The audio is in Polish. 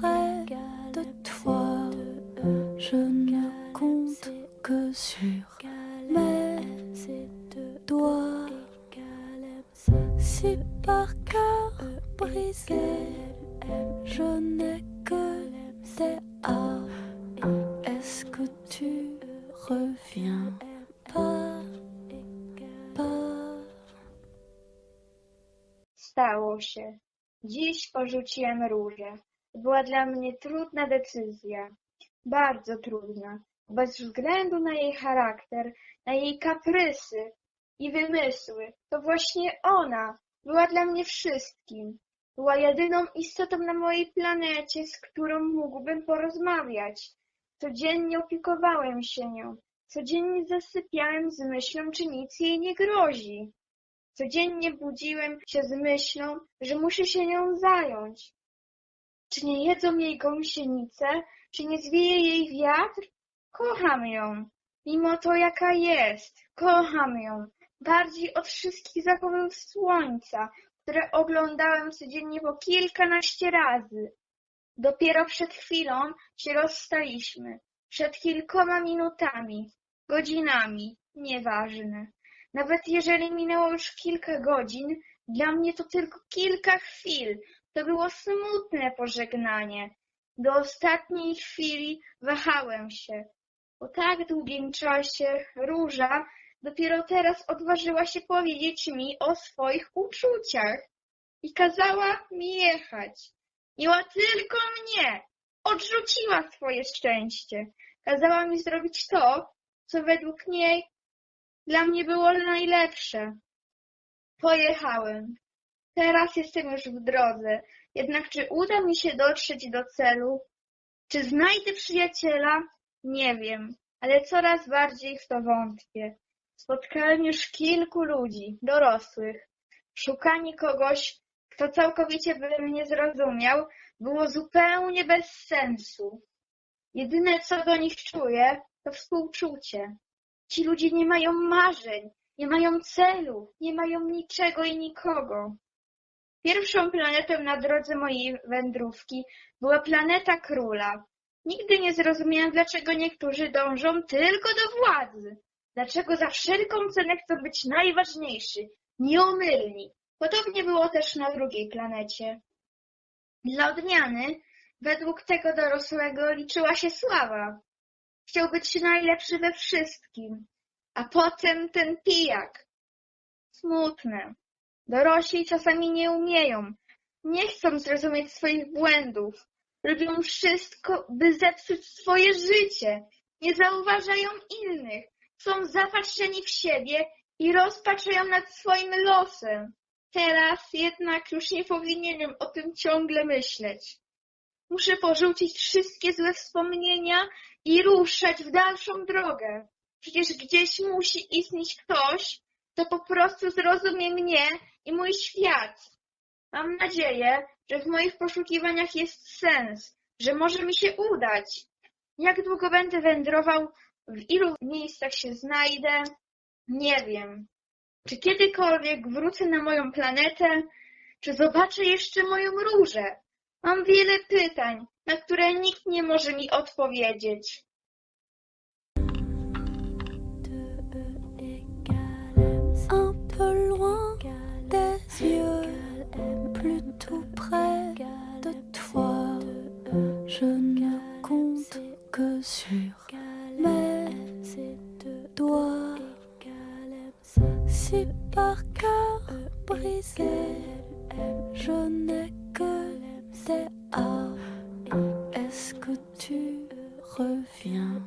près de toi. Je ne compte que sur mes doigts. Si par cœur brisé, je n'ai que tes A. Est-ce que tu reviens pas, pas? Stało się. Dziś porzuciłem róże. Była dla mnie trudna decyzja. Bardzo trudna. Bez względu na jej charakter, na jej kaprysy i wymysły. To właśnie ona była dla mnie wszystkim. Była jedyną istotą na mojej planecie, z którą mógłbym porozmawiać. Codziennie opiekowałem się nią. Codziennie zasypiałem z myślą, czy nic jej nie grozi. Codziennie budziłem się z myślą, że muszę się nią zająć. Czy nie jedzą jej gąsienice? Czy nie zwieje jej wiatr? Kocham ją, mimo to jaka jest. Kocham ją. Bardziej od wszystkich zachowań słońca, które oglądałem codziennie po kilkanaście razy. Dopiero przed chwilą się rozstaliśmy. Przed kilkoma minutami, godzinami, nieważne. Nawet jeżeli minęło już kilka godzin, dla mnie to tylko kilka chwil. To było smutne pożegnanie. Do ostatniej chwili wahałem się. Po tak długim czasie Róża dopiero teraz odważyła się powiedzieć mi o swoich uczuciach i kazała mi jechać. Miała tylko mnie. Odrzuciła swoje szczęście. Kazała mi zrobić to, co według niej dla mnie było najlepsze. Pojechałem. Teraz jestem już w drodze. Jednak czy uda mi się dotrzeć do celu? Czy znajdę przyjaciela? Nie wiem, ale coraz bardziej w to wątpię. Spotkałem już kilku ludzi, dorosłych. Szukanie kogoś, kto całkowicie by mnie zrozumiał, było zupełnie bez sensu. Jedyne, co do nich czuję, to współczucie. Ci ludzie nie mają marzeń, nie mają celów, nie mają niczego i nikogo. Pierwszą planetą na drodze mojej wędrówki była planeta króla. Nigdy nie zrozumiałem, dlaczego niektórzy dążą tylko do władzy. Dlaczego za wszelką cenę chcą być najważniejsi, nieomylni. Podobnie było też na drugiej planecie. Dla odmiany, według tego dorosłego liczyła się sława. Chciał być najlepszy we wszystkim, a potem ten pijak. Smutne. Dorośli czasami nie umieją, nie chcą zrozumieć swoich błędów, robią wszystko, by zepsuć swoje życie, nie zauważają innych, są zapatrzeni w siebie i rozpaczają nad swoim losem. Teraz jednak już nie powinienem o tym ciągle myśleć. Muszę porzucić wszystkie złe wspomnienia i ruszać w dalszą drogę. Przecież gdzieś musi istnieć ktoś, kto po prostu zrozumie mnie i mój świat. Mam nadzieję, że w moich poszukiwaniach jest sens, że może mi się udać. Jak długo będę wędrował, w ilu miejscach się znajdę, nie wiem. Czy kiedykolwiek wrócę na moją planetę, czy zobaczę jeszcze moją różę? Mam wiele pytań, na które nikt nie może mi odpowiedzieć. Je ne compte que sur mes doigts. Si par cœur brisé, je n'ai que des A. Est-ce que tu reviens?